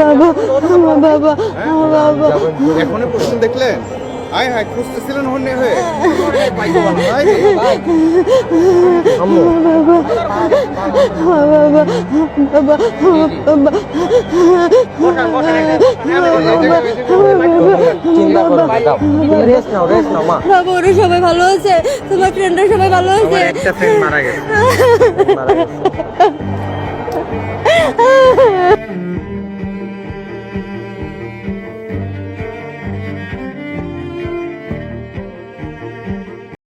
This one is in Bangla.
বাবা বাবা এখনই প্রশ্ন দেখলেন আয় হায় খুঁজতেছিলেন হন্যে হয়ে বাবা বাবা বাবা সবাই ভালো আছে তোমার ফ্রেন্ডরা সবাই ভালো আছে একটা ফ্রেন্ড মারা গেছে